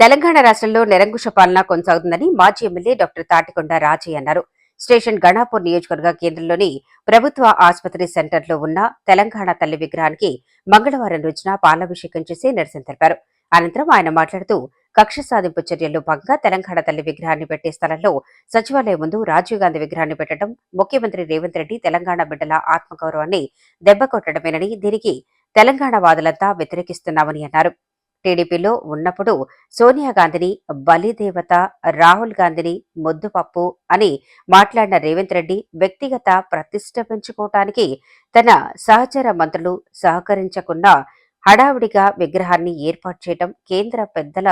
తెలంగాణ రాష్ట్రంలో నిరంకుశ పాలన కొనసాగుతుందని మాజీ ఎమ్మెల్యే డాక్టర్ తాటికొండ రాజీ అన్నారు. స్టేషన్ గణాపూర్ నియోజకవర్గ కేంద్రంలోని ప్రభుత్వ ఆసుపత్రి సెంటర్లో ఉన్న తెలంగాణ తల్లి విగ్రహానికి మంగళవారం రోజున పాలాభిషేకం చేసి నిరసన తెలిపారు. అనంతరం ఆయన మాట్లాడుతూ కక్ష సాధింపు చర్యల్లో భాగంగా తెలంగాణ తల్లి విగ్రహాన్ని పెట్టే స్థలంలో సచివాలయం ముందు రాజీవ్ గాంధీ విగ్రహాన్ని పెట్టడం ముఖ్యమంత్రి రేవంత్ రెడ్డి తెలంగాణ బిడ్డల ఆత్మగౌరవాన్ని దెబ్బకొట్టడమేనని దీనికి తెలంగాణ వాదులంతా వ్యతిరేకిస్తున్నామని అన్నారు. టీడీపీలో ఉన్నప్పుడు సోనియా గాంధీని బలిదేవత రాహుల్ గాంధీని ముద్దుపప్పు అని మాట్లాడిన రేవంత్ రెడ్డి వ్యక్తిగత ప్రతిష్ట పెంచుకోవటానికి తన సహచర మంత్రులు సహకరించకుండా హడావిడిగా విగ్రహాన్ని ఏర్పాటు చేయడం కేంద్ర పెద్దల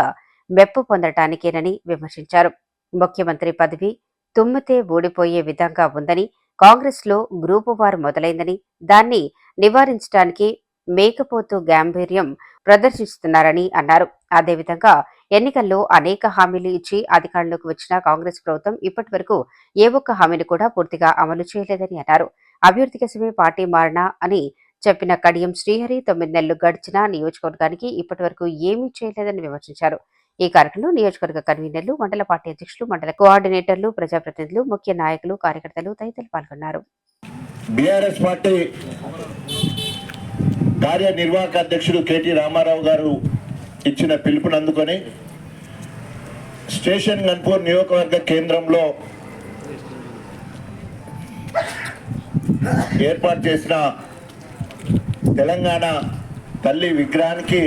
మెప్పు పొందటానికేనని విమర్శించారు. ముఖ్యమంత్రి పదవి తుమ్మితే ఊడిపోయే విధంగా ఉందని కాంగ్రెస్లో గ్రూపు వారు మొదలైందని దాన్ని నివారించడానికి మేకపోతు గాంభీర్యం ప్రదర్శిస్తున్నారని అన్నారు. అదేవిధంగా ఎన్నికల్లో అనేక హామీలు ఇచ్చి అధికారంలోకి వచ్చిన కాంగ్రెస్ ప్రభుత్వం ఇప్పటి వరకు ఏ ఒక్క హామీని కూడా పూర్తిగా అమలు చేయలేదని అన్నారు. అభివృద్ధి కోసమే పార్టీ మారినా అని చెప్పిన కడియం శ్రీహరి తొమ్మిది నెలలు గడిచిన నియోజకవర్గానికి ఇప్పటి వరకు ఏమీ చేయలేదని విమర్శించారు. ఈ కార్యక్రమంలో నియోజకవర్గ కన్వీనర్లు మండల పార్టీ అధ్యక్షులు మండల కోఆర్డినేటర్లు ప్రజాప్రతినిధులు ముఖ్య నాయకులు కార్యకర్తలు తదితరులు పాల్గొన్నారు. బీఆర్ఎస్ పార్టీ కార్యనిర్వాహక అధ్యక్షుడు కేటీ రామారావు గారు ఇచ్చిన పిలుపును అందుకొని స్టేషన్ గన్పూర్ నియోజకవర్గ కేంద్రంలో ఏర్పాటు చేసిన తెలంగాణ తల్లి విగ్రహానికి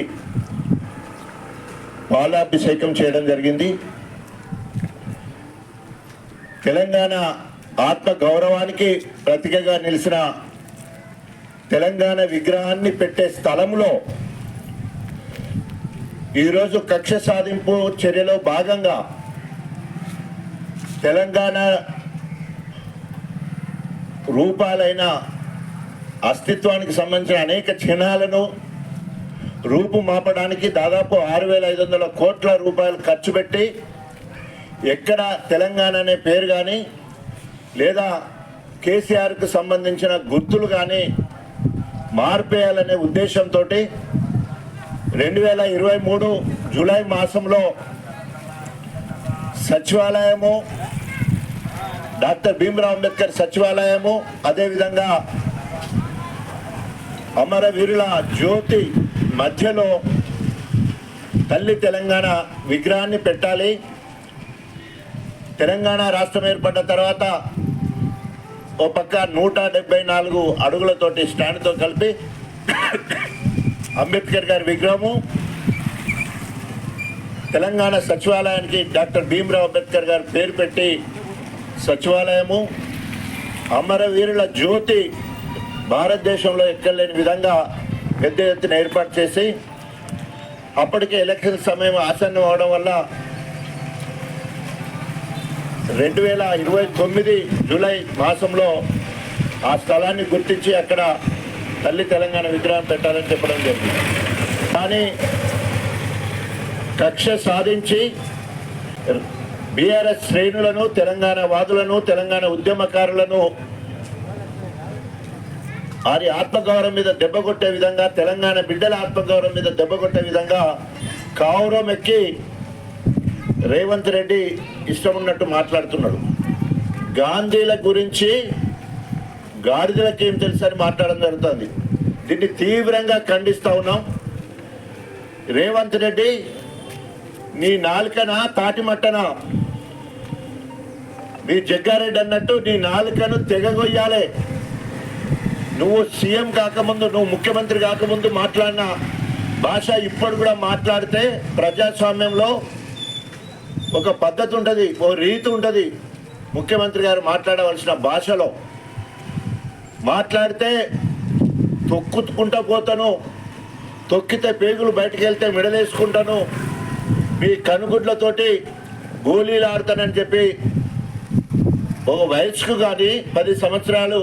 పాలాభిషేకం చేయడం జరిగింది. తెలంగాణ ఆత్మ గౌరవానికి ప్రతికగా నిలిచిన తెలంగాణ విగ్రహాన్ని పెట్టే స్థలంలో ఈరోజు కక్ష సాధింపు చర్యలో భాగంగా తెలంగాణ రూపాలైన అస్తిత్వానికి సంబంధించిన అనేక చిహ్నాలను రూపుమాపడానికి దాదాపు ఆరు వేల ఐదు వందల కోట్ల రూపాయలు ఖర్చు పెట్టి ఎక్కడ తెలంగాణ అనే పేరు కానీ లేదా కేసీఆర్కు సంబంధించిన గుర్తులు కానీ మార్పేయాలనే ఉద్దేశంతో రెండు వేల ఇరవై మూడు జూలై మాసంలో సచివాలయము డాక్టర్ భీమ్రావ్ అంబేద్కర్ సచివాలయము అదేవిధంగా అమరవీరుల జ్యోతి మధ్యలో తల్లి తెలంగాణ విగ్రహాన్ని పెట్టాలి. తెలంగాణ రాష్ట్రం ఏర్పడ్డ తర్వాత ఓ పక్క నూట డెబ్బై నాలుగు అడుగులతోటి స్టాండ్తో కలిపి అంబేద్కర్ గారి విగ్రహము తెలంగాణ సచివాలయానికి డాక్టర్ భీమరావు అంబేద్కర్ గారు పేరు పెట్టి సచివాలయము అమరవీరుల జ్యోతి భారతదేశంలో ఎక్కలేని విధంగా పెద్ద ఎత్తున ఏర్పాటు చేసి అప్పటికే ఎలక్షన్ సమయం ఆసన్నం అవడం వల్ల రెండు వేల ఇరవై తొమ్మిది జూలై మాసంలో ఆ స్థలాన్ని గుర్తించి అక్కడ తల్లి తెలంగాణ విగ్రహం పెట్టాలని చెప్పడం జరిగింది. కానీ కక్ష సాధించి బీఆర్ఎస్ శ్రేణులను తెలంగాణ వాదులను తెలంగాణ ఉద్యమకారులను వారి ఆత్మగౌరవం మీద దెబ్బ కొట్టే విధంగా తెలంగాణ బిడ్డల ఆత్మగౌరవం మీద దెబ్బ కొట్టే విధంగా కావురం ఎక్కి రేవంత్ రెడ్డి ఇష్టం ఉన్నట్టు మాట్లాడుతున్నాడు. గాంధీల గురించి గాడిదలకు ఏం తెలుసని మాట్లాడడం జరుగుతుంది. దీన్ని తీవ్రంగా ఖండిస్తా ఉన్నాం. రేవంత్ రెడ్డి నీ నాలుకన తాటిమట్టన? మీ జగ్గారెడ్డి అన్నట్టు నీ నాలుకను తెగగొయ్యాలి. నువ్వు సీఎం కాకముందు నువ్వు ముఖ్యమంత్రి కాకముందు మాట్లాడిన భాష ఇప్పుడు కూడా మాట్లాడితే ప్రజాస్వామ్యంలో ఒక పద్ధతి ఉంటుంది ఓ రీతి ఉంటుంది. ముఖ్యమంత్రి గారు మాట్లాడవలసిన భాషలో మాట్లాడితే తొక్కుకుంటా పోతాను తొక్కితే పేగులు బయటకు వెళ్తే మెడలేసుకుంటాను మీ కనుగుడ్లతోటి గోళీలు ఆడతానని చెప్పి ఒక వయసుకు కానీ పది సంవత్సరాలు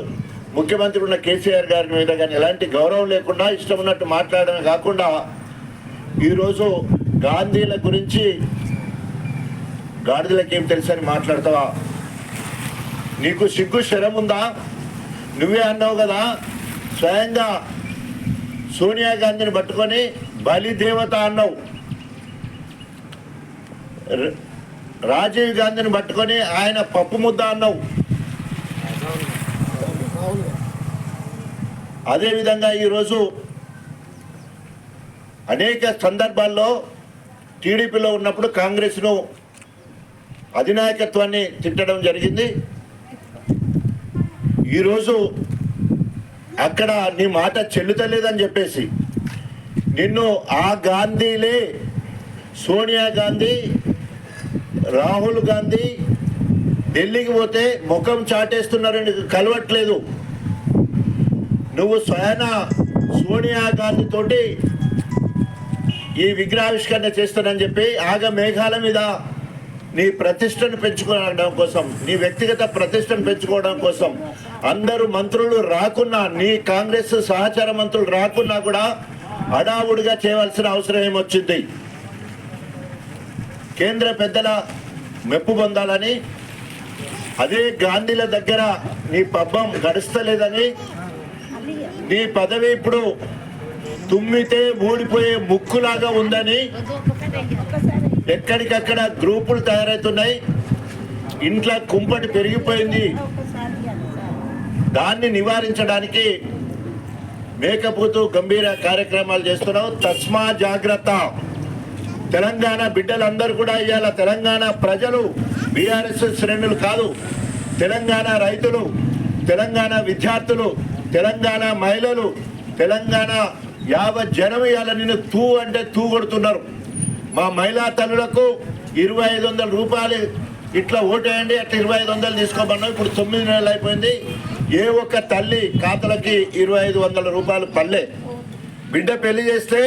ముఖ్యమంత్రి ఉన్న కేసీఆర్ గారి మీద కానీ ఎలాంటి గౌరవం లేకుండా ఇష్టం ఉన్నట్టు మాట్లాడమే కాకుండా ఈరోజు గాంధీల గురించి గాడిదలకేం తెలుసని మాట్లాడతావా? నీకు సిగ్గు శరం ఉందా? నువ్వే అన్నావు కదా స్వయంగా సోనియా గాంధీని పట్టుకొని బలిదేవత అన్నావు. రాజీవ్ గాంధీని పట్టుకొని ఆయన పప్పు ముద్ద అన్నావు. అదేవిధంగా ఈరోజు అనేక సందర్భాల్లో టీడీపీలో ఉన్నప్పుడు కాంగ్రెస్ను అధినాయకత్వాన్ని తిట్టడం జరిగింది. ఈరోజు అక్కడ నీ మాట చెల్లుతలేదని చెప్పేసి నిన్ను ఆ గాంధీలే సోనియా గాంధీ రాహుల్ గాంధీ ఢిల్లీకి పోతే ముఖం చాటేస్తున్నారని కలవట్లేదు. నువ్వు స్వయాన సోనియా గాంధీతోటి ఈ విగ్రహావిష్కరణ చేస్తానని చెప్పి ఆగ మేఘాల మీద నీ ప్రతిష్టను పెంచుకోవడం కోసం నీ వ్యక్తిగత ప్రతిష్టను పెంచుకోవడం కోసం అందరూ మంత్రులు రాకున్నా నీ కాంగ్రెస్ సహచార మంత్రులు రాకున్నా కూడా అడావుడిగా చేయవలసిన అవసరం ఏమొచ్చింది? కేంద్ర పెద్దల మెప్పు పొందాలని అదే గాంధీల దగ్గర నీ పబ్బం గడుస్తలేదని నీ పదవి ఇప్పుడు తుమ్మితే ఊడిపోయే ముక్కులాగా ఉందని ఎక్కడికక్కడ గ్రూపులు తయారవుతున్నాయి. ఇంట్లో కుంపటి పెరిగిపోయింది. దాన్ని నివారించడానికి మేకపోతూ గంభీర కార్యక్రమాలు చేస్తున్నావు తస్మా జాగ్రత్త. తెలంగాణ బిడ్డలందరూ కూడా ఇవాళ తెలంగాణ ప్రజలు బీఆర్ఎస్ శ్రేణులు కాదు తెలంగాణ రైతులు తెలంగాణ విద్యార్థులు తెలంగాణ మహిళలు తెలంగాణ యావ జనం ఇవాళ నిన్ను తూ అంటే తూ కొడుతున్నారు. మా మహిళా తల్లులకు ఇరవై ఐదు వందల రూపాయలు ఇట్లా ఓటేయండి అట్లా ఇరవై ఐదు వందలు తీసుకోమన్నాం ఇప్పుడు తొమ్మిది నెలలు అయిపోయింది. ఏ ఒక్క తల్లి ఖాతాలకి ఇరవై ఐదు వందల రూపాయలు పల్లె బిడ్డ పెళ్ళి చేస్తే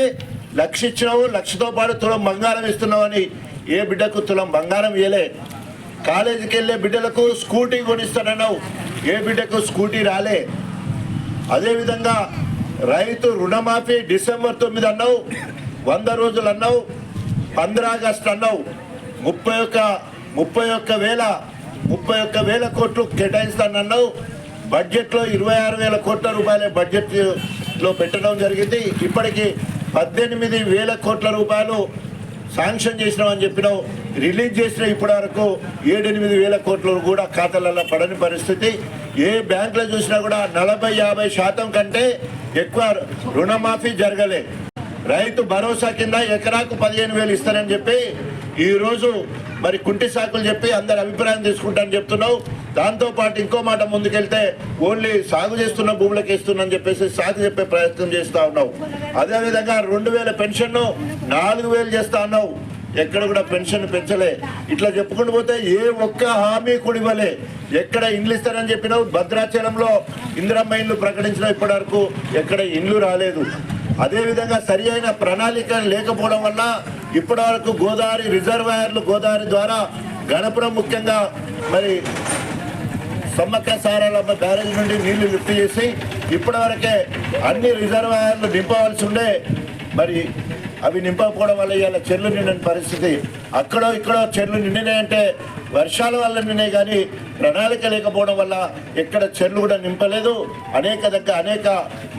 లక్ష ఇచ్చినావు లక్షతో పాటు తులం బంగారం ఇస్తున్నావు అని ఏ బిడ్డకు తులం బంగారం ఇవ్వలే కాలేజీకి వెళ్ళే బిడ్డలకు స్కూటీ కొనిస్తానన్నావు. ఏ బిడ్డకు స్కూటీ రాలే. అదేవిధంగా రైతు రుణమాఫీ డిసెంబర్ తొమ్మిది అన్నావు వంద రోజులు అన్నావు ఆగస్ట్ అన్నావు. ముప్పై ఒక్క ముప్పై ఒక్క వేల ముప్పై ఒక్క వేల కోట్లు కేటాయిస్తానన్నావు. బడ్జెట్లో ఇరవై ఆరు వేల కోట్ల రూపాయల బడ్జెట్లో పెట్టడం జరిగింది. ఇప్పటికి పద్దెనిమిది వేల కోట్ల రూపాయలు శాంక్షన్ చేసినామని చెప్పినావు. రిలీజ్ చేసిన ఇప్పటి వరకు ఏడెనిమిది వేల కోట్లు కూడా ఖాతాలలో పడని పరిస్థితి. ఏ బ్యాంకులో చూసినా కూడా నలభై యాభై శాతం కంటే ఎక్కువ రుణమాఫీ జరగలే. రైతు భరోసా కింద ఎకరాకు పదిహేను వేలు ఇస్తానని చెప్పి ఈరోజు మరి కుంటి సాకులు చెప్పి అందరి అభిప్రాయం తీసుకుంటానని చెప్తున్నావు. దాంతో పాటు ఇంకో మాట ముందుకెళ్తే ఓన్లీ సాగు చేస్తున్న భూములకు ఇస్తున్నా చెప్పేసి సాగు చెప్పే ప్రయత్నం చేస్తూ ఉన్నావు. అదేవిధంగా రెండు వేల పెన్షన్ను నాలుగు వేలు చేస్తా ఉన్నావు ఎక్కడ కూడా పెన్షన్ పెంచలే. ఇట్లా చెప్పుకుంటూ పోతే ఏ ఒక్క హామీ కూడా ఇవ్వలే. ఎక్కడ ఇండ్లు ఇస్తారని చెప్పినావు. భద్రాచలంలో ఇందిరమ్మ ఇండ్లు ప్రకటించిన ఇప్పటి వరకు ఎక్కడ ఇండ్లు రాలేదు. అదేవిధంగా సరి అయిన ప్రణాళిక లేకపోవడం వల్ల ఇప్పటి వరకు గోదావరి రిజర్వాయర్లు గోదావరి ద్వారా గణపురం ముఖ్యంగా మరి సమ్మక్క సారాలమ్మ బ్యారేజ్ నుండి నీళ్ళు లిఫ్ట్ చేసి ఇప్పటివరకే అన్ని రిజర్వాయర్లు నింపవలసి ఉండే మరి అవి నింపకపోవడం వల్ల ఇవాళ చెర్లు నిండిన పరిస్థితి. అక్కడో ఇక్కడో చెర్లు నిండినాయంటే వర్షాల వల్ల కానీ ప్రణాళిక లేకపోవడం వల్ల ఎక్కడ చెర్లు కూడా నింపలేదు. అనేక దగ్గర అనేక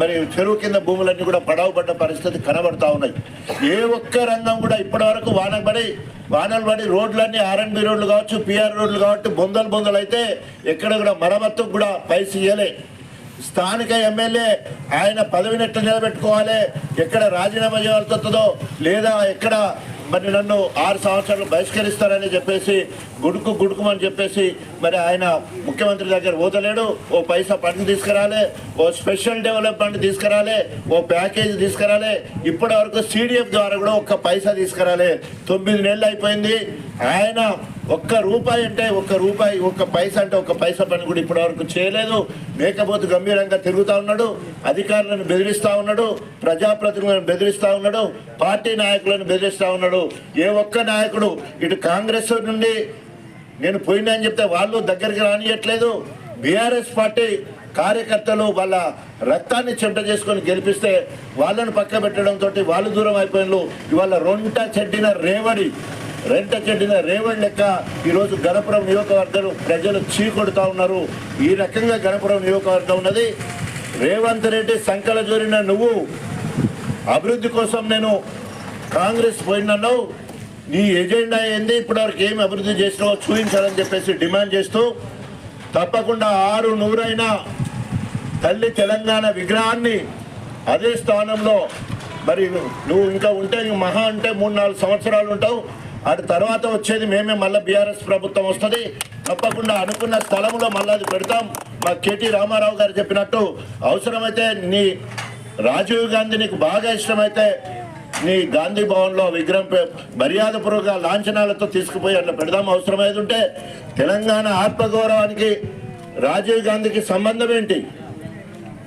మరి చెరువు కింద భూములన్నీ కూడా పడవబడ్డ పరిస్థితి కనబడతా ఉన్నాయి. ఏ ఒక్క రంగం కూడా ఇప్పటివరకు వాన పడి వానలు పడి రోడ్లన్నీ ఆర్ఎన్బి రోడ్లు కావచ్చు పిఆర్ రోడ్లు కాబట్టి బొందలు బొందలు అయితే ఎక్కడ కూడా మరమ్మత్తుకు కూడా పైసి ఇయ్యలే. స్థానిక ఎమ్మెల్యే ఆయన పదవిని ఎట్లా నిలబెట్టుకోవాలి. ఎక్కడ రాజీనామా చేయవలసి వస్తుందో లేదా ఎక్కడ మరి నన్ను ఆరు సంవత్సరాలు బహిష్కరిస్తారని చెప్పేసి గుడుకు గుడుకుమని చెప్పేసి మరి ఆయన ముఖ్యమంత్రి దగ్గర పోతలేడు ఓ పైసా పని తీసుకురాలే ఓ స్పెషల్ డెవలప్మెంట్ తీసుకురాలే ఓ ప్యాకేజ్ తీసుకురాలే. ఇప్పటి వరకు సిడిఎఫ్ ద్వారా కూడా ఒక్క పైసా తీసుకురాలే. తొమ్మిది నెలలు అయిపోయింది. ఆయన ఒక్క రూపాయి అంటే ఒక్క రూపాయి ఒక్క పైసా అంటే ఒక్క పైసా పని కూడా ఇప్పటి వరకు చేయలేదు. మేకపోతు గంభీరంగా తిరుగుతూ ఉన్నాడు అధికారులను బెదిరిస్తూ ఉన్నాడు ప్రజాప్రతినిధులను బెదిరిస్తూ ఉన్నాడు పార్టీ నాయకులను బెదిరిస్తూ ఉన్నాడు. ఏ ఒక్క నాయకుడు ఇటు కాంగ్రెస్ నుండి నేను పోయినా అని చెప్తే వాళ్ళు దగ్గరికి రానియట్లేదు. బీఆర్ఎస్ పార్టీ కార్యకర్తలు వాళ్ళ రక్తాన్ని చెంట చేసుకొని గెలిపిస్తే వాళ్ళను పక్క పెట్టడంతో వాళ్ళు దూరం అయిపోయిన ఇవాళ రొంట చెడ్డిన రేవడి రెంట చెడ్డిన రేవణ్ లెక్క ఈరోజు గణపురం నియోజకవర్గం ప్రజలు చీకొడుతా ఉన్నారు. ఈ రకంగా గణపురం నియోజకవర్గం ఉన్నది. రేవంత్ రెడ్డి సంకల జోరిన నువ్వు. అభివృద్ధి కోసం నేను కాంగ్రెస్ పోయినన్నావు. నీ ఎజెండా ఏంది? ఇప్పటివరకు ఏమి అభివృద్ధి చేసినావో చూపించాలని చెప్పేసి డిమాండ్ చేస్తూ తప్పకుండా ఆరు నూరైనా తల్లి తెలంగాణ విగ్రహాన్ని అదే స్థానంలో మరి నువ్వు ఇంకా ఉంటే మహా అంటే మూడు నాలుగు సంవత్సరాలు ఉంటావు. అటు తర్వాత వచ్చేది మేమే మళ్ళీ బీఆర్ఎస్ ప్రభుత్వం వస్తుంది. తప్పకుండా అనుకున్న స్థలంలో మళ్ళీ అది పెడతాం. మా కేటీ రామారావు గారు చెప్పినట్టు అవసరమైతే నీ రాజీవ్ గాంధీ నీకు బాగా ఇష్టమైతే నీ గాంధీ భవన్లో విగ్రహం మర్యాదపూర్వక లాంఛనాలతో తీసుకుపోయి అట్లా పెడదాం. అవసరమైతే ఉంటే తెలంగాణ ఆత్మగౌరవానికి రాజీవ్ గాంధీకి సంబంధం ఏంటి?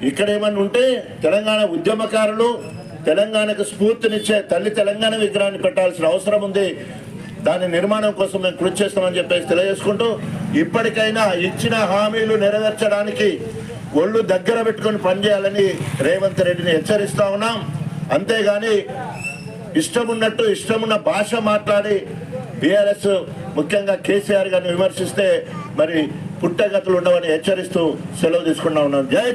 ఇక్కడ ఏమన్నా ఉంటే తెలంగాణ ఉద్యమకారులు తెలంగాణకు స్ఫూర్తినిచ్చే తల్లి తెలంగాణ విగ్రహాన్ని పెట్టాల్సిన అవసరం ఉంది. దాని నిర్మాణం కోసం మేము కృషి చేస్తామని చెప్పేసి తెలియజేసుకుంటూ ఇప్పటికైనా ఇచ్చిన హామీలు నెరవేర్చడానికి ఒళ్ళు దగ్గర పెట్టుకొని పనిచేయాలని రేవంత్ రెడ్డిని హెచ్చరిస్తా ఉన్నాం. అంతేగాని ఇష్టమున్నట్టు ఇష్టమున్న భాష మాట్లాడి బీఆర్ఎస్ ముఖ్యంగా కేసీఆర్ గారిని విమర్శిస్తే మరి పుట్టగతులు ఉండవని హెచ్చరిస్తూ సెలవు తీసుకున్నా ఉన్నాం. జై